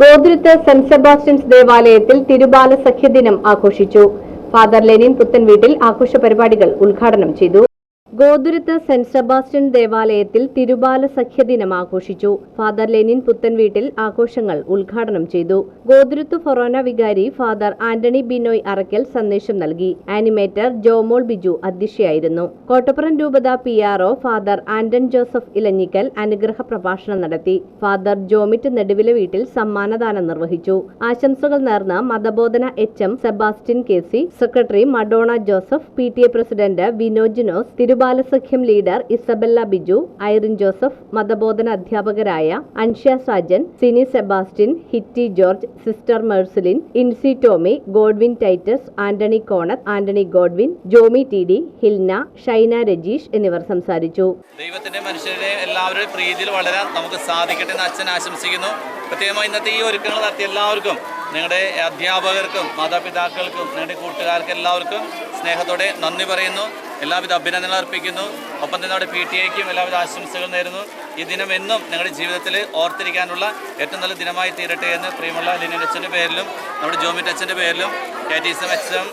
ഗോകുലത്ത് saint Sebastian's ദേവാലയത്തിൽ തിരുബാല സഖ്യദിനം ആഘോഷിച്ചു. Father Lenin പുത്തൻ വീട്ടിൽ ആഘോഷ പരിപാടികൾ ഉദ്ഘാടനം ചെയ്തു. ഗോതുരത്ത് സെന്റ് സെബാസ്റ്റ്യൻ ദേവാലയത്തിൽ തിരുബാല സഖ്യദിനം ആഘോഷിച്ചു. ഫാദർ ലെനിൻ പുത്തൻ വീട്ടിൽ ആഘോഷങ്ങൾ ഉദ്ഘാടനം ചെയ്തു. ഗോതുരത്ത് ഫൊറോന വികാരി ഫാദർ ആന്റണി ബിനോയ് അറക്കൽ സന്ദേശം നൽകി. ആനിമേറ്റർ ജോമോൾ ബിജു അധ്യക്ഷയായിരുന്നു. കോട്ടപ്പുറം രൂപത P father Anton Joseph Elanjikkal അനുഗ്രഹ പ്രഭാഷണം നടത്തി. ഫാദർ ജോമിറ്റ് നെടുവിലെ വീട്ടിൽ സമ്മാനദാനം നിർവഹിച്ചു. ആശംസകൾ നേർന്ന മതബോധന H M Sebastian K secretary Madonna Joseph P president Vinojinos തിരുബാലസഖ്യം leader Isabella Biju Irene Joseph മതബോധന അധ്യാപകരായ Anshya Sajan Sini Sebastian Hitty George sister Mercelin Incy Tomy Godwin Titus Antony Konath Antony Godwin Jomy T D Hilna Shaina Rajeesh എന്നിവർ സംസാരിച്ചു. ദൈവത്തിന്റെ മനുഷ്യരുടെ എല്ലാവരുടെയും പ്രീതിയിൽ വളരാൻ നമുക്ക് സാധിക്കട്ടെ എന്ന് അച്ഛൻ ആശംസിക്കുന്നു. പ്രത്യേകമായി ഇന്നത്തെ ഈ ഒരുക്കങ്ങൾ നടത്തിയ എല്ലാവർക്കും നിങ്ങളുടെ അധ്യാപകർക്കും മാതാപിതാക്കൾക്കും നിങ്ങളുടെ കൂട്ടുകാർക്കും എല്ലാവർക്കും സ്നേഹത്തോടെ നന്ദി പറയുന്നു. എല്ലാവിധ അഭിനന്ദനങ്ങൾ അർപ്പിക്കുന്നു. ഒപ്പം തന്നെ അവിടെ പി ടി ഐക്കും എല്ലാവിധ ആശംസകൾ നേരുന്നു. ഈ ദിനം എന്നും ഞങ്ങളുടെ ജീവിതത്തിൽ ഓർത്തിരിക്കാനുള്ള ഏറ്റവും നല്ല ദിനമായി തീരട്ടെ എന്ന് പ്രിയമുള്ള ലിനൻ അച്ഛന്റെ പേരിലും നമ്മുടെ ജോമിറ്റ് അച്ഛന്റെ പേരിലും K T S H M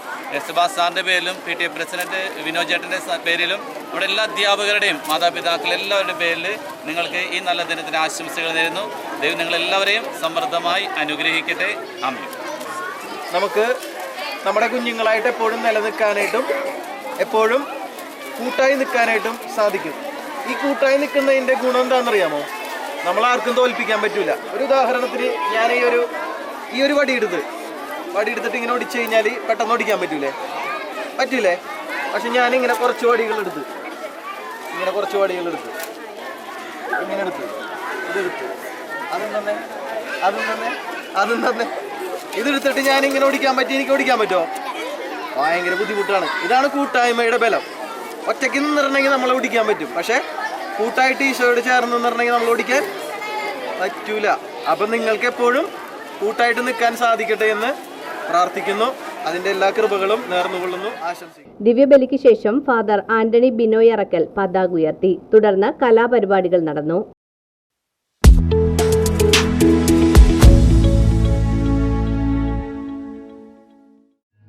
സാറിന്റെ പേരിലും P T A president Vinod ചേട്ടന്റെ പേരിലും നമ്മുടെ എല്ലാ അധ്യാപകരുടെയും മാതാപിതാക്കൾ എല്ലാവരുടെയും പേരിൽ നിങ്ങൾക്ക് ഈ നല്ല ദിനത്തിന് ആശംസകൾ നേരുന്നു. ദൈവം നിങ്ങളെല്ലാവരെയും സമൃദ്ധമായി അനുഗ്രഹിക്കട്ടെ. അമ്മ നമുക്ക് നമ്മുടെ കുഞ്ഞുങ്ങളായിട്ട് എപ്പോഴും നിലനിൽക്കാനായിട്ടും എപ്പോഴും കൂട്ടായി നിൽക്കാനായിട്ടും സാധിക്കും. ഈ കൂട്ടായി നിൽക്കുന്നതിന്റെ ഗുണം എന്താണെന്നറിയാമോ? നമ്മളാർക്കും തോൽപ്പിക്കാൻ പറ്റില്ല ഒരു ഉദാഹരണത്തിന് ഞാൻ ഈ ഒരു ഈ ഒരു വടി എടുത്ത് വടി എടുത്തിട്ട് ഇങ്ങനെ ഒടിച്ചു കഴിഞ്ഞാൽ പെട്ടെന്ന് ഓടിക്കാൻ പറ്റൂലേ? പറ്റൂലേ? പക്ഷെ ഞാനിങ്ങനെ കുറച്ച് വടികൾ എടുത്ത് ഇങ്ങനെ കുറച്ച് വടികൾ എടുത്ത് ഇങ്ങനെ എടുത്ത് ഇതെടുത്ത് അതും തന്നെ അതും തന്നെ അതും തന്നെ. ഇതെടുത്തിട്ട് ഞാനിങ്ങനെ ഓടിക്കാൻ പറ്റി എനിക്ക് ഓടിക്കാൻ പറ്റുമോ? ഭയങ്കര ബുദ്ധിമുട്ടാണ്. ഇതാണ് കൂട്ടായ്മയുടെ ബലം. ഒറ്റയ്ക്ക് നിന്നിട്ടുണ്ടെങ്കിൽ നമ്മൾ ഓടിക്കാൻ പറ്റും. പക്ഷേ കൂട്ടായിട്ട് ഈശോയോട് ചേർന്ന് നിന്നിട്ടുണ്ടെങ്കിൽ നമ്മൾ ഓടിക്കാൻ പറ്റൂല. അപ്പം നിങ്ങൾക്ക് എപ്പോഴും കൂട്ടായിട്ട് നിൽക്കാൻ സാധിക്കട്ടെ എന്ന് പ്രാർത്ഥിക്കുന്നു. അതിന്റെ എല്ലാ കൃപകളും നേർന്നുകൊള്ളുന്നു ആശംസിക്കുന്നു. ദിവ്യബലിക്ക് ശേഷം ഫാദർ ആന്റണി ബിനോയ് അറക്കൽ പതാക ഉയർത്തി. തുടർന്ന് കലാപരിപാടികൾ നടന്നു.